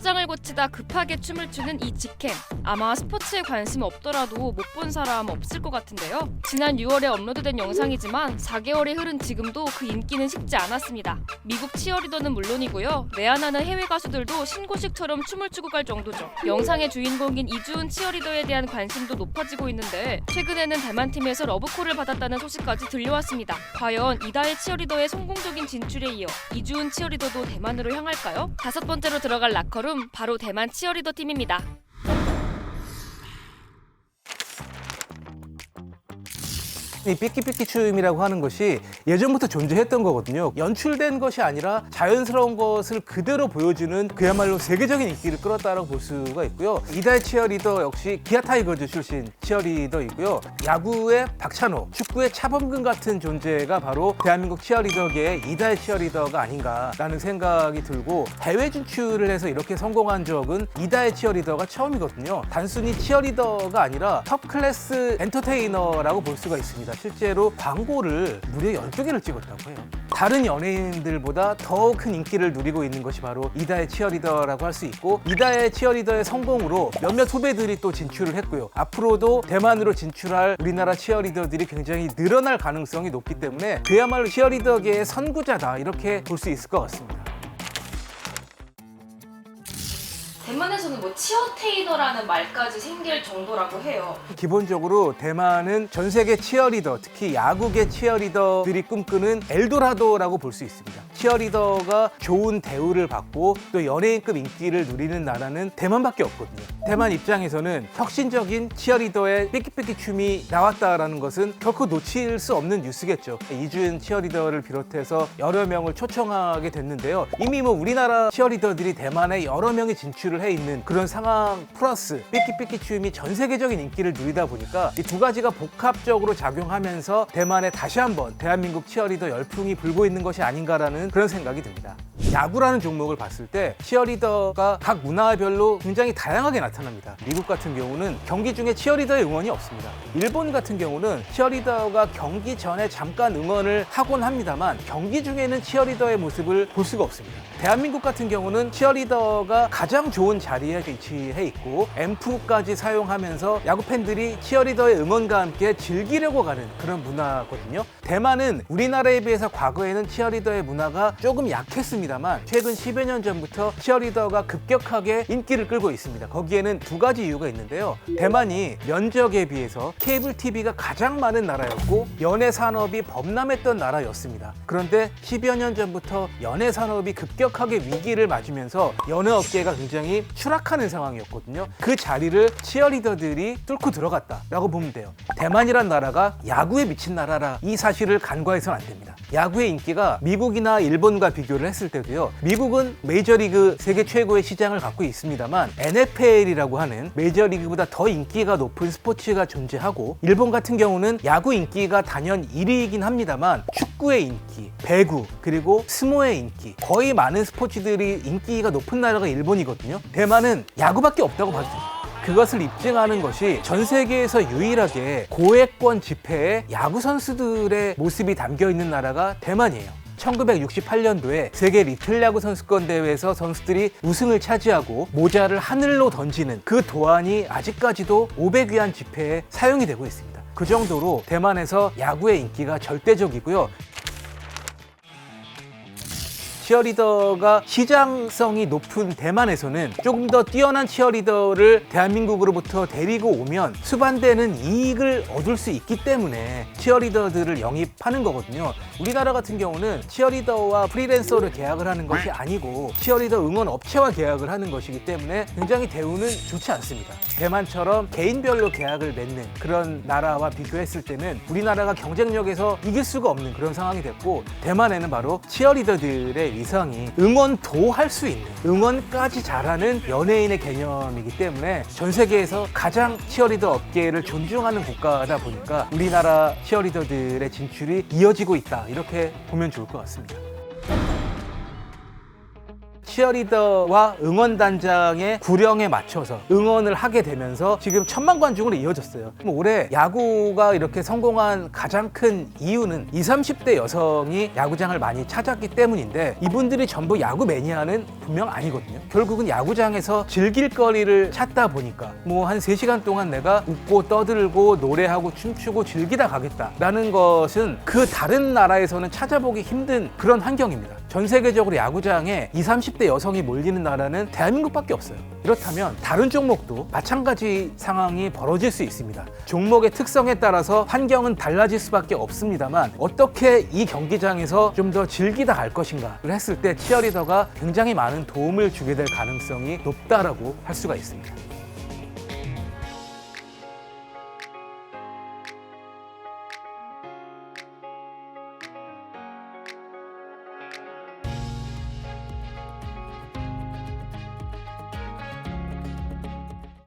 화장을 고치다 급하게 춤을 추는 이 직캠. 아마 스포츠에 관심 없더라도 못 본 사람 없을 것 같은데요. 지난 6월에 업로드된 영상이지만 4개월이 흐른 지금도 그 인기는 식지 않았습니다. 미국 치어리더는 물론이고요. 내한하는 해외 가수들도 신고식처럼 춤을 추고 갈 정도죠. 영상의 주인공인 이주은 치어리더에 대한 관심도 높아지고 있는데 최근에는 대만 팀에서 러브콜을 받았다는 소식까지 들려왔습니다. 과연 이다혜 치어리더의 성공적인 진출에 이어 이주은 치어리더도 대만으로 향할까요? 다섯 번째로 들어갈 라커룸 바로 대만 치어리더 팀입니다. 이 삐끼삐끼 춤이라고 하는 것이 예전부터 존재했던 거거든요. 연출된 것이 아니라 자연스러운 것을 그대로 보여주는 그야말로 세계적인 인기를 끌었다라고 볼 수가 있고요. 이다혜 치어리더 역시 기아 타이거즈 출신 치어리더이고요. 야구의 박찬호, 축구의 차범근 같은 존재가 바로 대한민국 치어리더계의 이다혜 치어리더가 아닌가라는 생각이 들고 해외 진출을 해서 이렇게 성공한 적은 이다혜 치어리더가 처음이거든요. 단순히 치어리더가 아니라 top 클래스 엔터테이너라고 볼 수가 있습니다. 실제로 광고를 무려 12개를 찍었다고 해요. 다른 연예인들보다 더 큰 인기를 누리고 있는 것이 바로 이다의 치어리더라고 할 수 있고 이다의 치어리더의 성공으로 몇몇 후배들이 또 진출을 했고요. 앞으로도 대만으로 진출할 우리나라 치어리더들이 굉장히 늘어날 가능성이 높기 때문에 그야말로 치어리더계의 선구자다 이렇게 볼 수 있을 것 같습니다. 대만에서는 뭐 치어테이더라는 말까지 생길 정도라고 해요. 기본적으로 대만은 전 세계 치어리더, 특히 야구계 치어리더들이 꿈꾸는 엘도라도라고 볼 수 있습니다. 치어리더가 좋은 대우를 받고 또 연예인급 인기를 누리는 나라는 대만밖에 없거든요. 대만 입장에서는 혁신적인 치어리더의 삐끼삐끼 춤이 나왔다라는 것은 결코 놓칠 수 없는 뉴스겠죠. 이주연 치어리더를 비롯해서 여러 명을 초청하게 됐는데요. 이미 뭐 우리나라 치어리더들이 대만에 여러 명이 진출을 해 있는 그런 상황 플러스 삐끼삐끼 춤이 전 세계적인 인기를 누리다 보니까 이 두 가지가 복합적으로 작용하면서 대만에 다시 한번 대한민국 치어리더 열풍이 불고 있는 것이 아닌가라는 그런 생각이 듭니다. 야구라는 종목을 봤을 때 치어리더가 각 문화별로 굉장히 다양하게 나타납니다. 미국 같은 경우는 경기 중에 치어리더의 응원이 없습니다. 일본 같은 경우는 치어리더가 경기 전에 잠깐 응원을 하곤 합니다만 경기 중에는 치어리더의 모습을 볼 수가 없습니다. 대한민국 같은 경우는 치어리더가 가장 좋은 자리에 위치해 있고 앰프까지 사용하면서 야구 팬들이 치어리더의 응원과 함께 즐기려고 가는 그런 문화거든요. 대만은 우리나라에 비해서 과거에는 치어리더의 문화가 조금 약했습니다만 최근 10여 년 전부터 치어리더가 급격하게 인기를 끌고 있습니다. 거기에는 두 가지 이유가 있는데요. 대만이 면적에 비해서 케이블 TV가 가장 많은 나라였고 연예 산업이 범람했던 나라였습니다. 그런데 10여 년 전부터 연예 산업이 급격하게 위기를 맞으면서 연예 업계가 굉장히 추락하는 상황이었거든요. 그 자리를 치어리더들이 뚫고 들어갔다라고 보면 돼요. 대만이란 나라가 야구에 미친 나라라 이 사실을 간과해서는 안 됩니다. 야구의 인기가 미국이나 일본과 비교를 했을 때도요. 미국은 메이저리그 세계 최고의 시장을 갖고 있습니다만 NFL이라고 하는 메이저리그보다 더 인기가 높은 스포츠가 존재하고 일본 같은 경우는 야구 인기가 단연 1위이긴 합니다만 축구의 인기, 배구, 그리고 스모의 인기 거의 많은 스포츠들이 인기가 높은 나라가 일본이거든요. 대만은 야구밖에 없다고 봐도 됩니다. 그것을 입증하는 것이 전 세계에서 유일하게 고액권 집회에 야구 선수들의 모습이 담겨 있는 나라가 대만이에요. 1968년도에 세계 리틀 야구 선수권 대회에서 선수들이 우승을 차지하고 모자를 하늘로 던지는 그 도안이 아직까지도 500위안 집회에 사용이 되고 있습니다. 그 정도로 대만에서 야구의 인기가 절대적이고요. 치어리더가 시장성이 높은 대만에서는 조금 더 뛰어난 치어리더를 대한민국으로부터 데리고 오면 수반되는 이익을 얻을 수 있기 때문에 치어리더들을 영입하는 거거든요. 우리나라 같은 경우는 치어리더와 프리랜서를 계약을 하는 것이 아니고 치어리더 응원 업체와 계약을 하는 것이기 때문에 굉장히 대우는 좋지 않습니다. 대만처럼 개인별로 계약을 맺는 그런 나라와 비교했을 때는 우리나라가 경쟁력에서 이길 수가 없는 그런 상황이 됐고 대만에는 바로 치어리더들의 위상이 응원도 할 수 있는 응원까지 잘하는 연예인의 개념이기 때문에 전 세계에서 가장 치어리더 업계를 존중하는 국가다 보니까 우리나라 치어리더들의 진출이 이어지고 있다 이렇게 보면 좋을 것 같습니다. 치어리더와 응원단장의 구령에 맞춰서 응원을 하게 되면서 지금 천만 관중으로 이어졌어요. 그럼 올해 야구가 이렇게 성공한 가장 큰 이유는 20, 30대 여성이 야구장을 많이 찾았기 때문인데 이분들이 전부 야구 매니아는 분명 아니거든요. 결국은 야구장에서 즐길 거리를 찾다 보니까 뭐 한 3시간 동안 내가 웃고 떠들고 노래하고 춤추고 즐기다 가겠다라는 것은 그 다른 나라에서는 찾아보기 힘든 그런 환경입니다. 전 세계적으로 야구장에 20, 30대 여성이 몰리는 나라는 대한민국밖에 없어요. 이렇다면 다른 종목도 마찬가지 상황이 벌어질 수 있습니다. 종목의 특성에 따라서 환경은 달라질 수밖에 없습니다만 어떻게 이 경기장에서 좀 더 즐기다 갈 것인가를 했을 때 치어리더가 굉장히 많은 도움을 주게 될 가능성이 높다라고 할 수가 있습니다.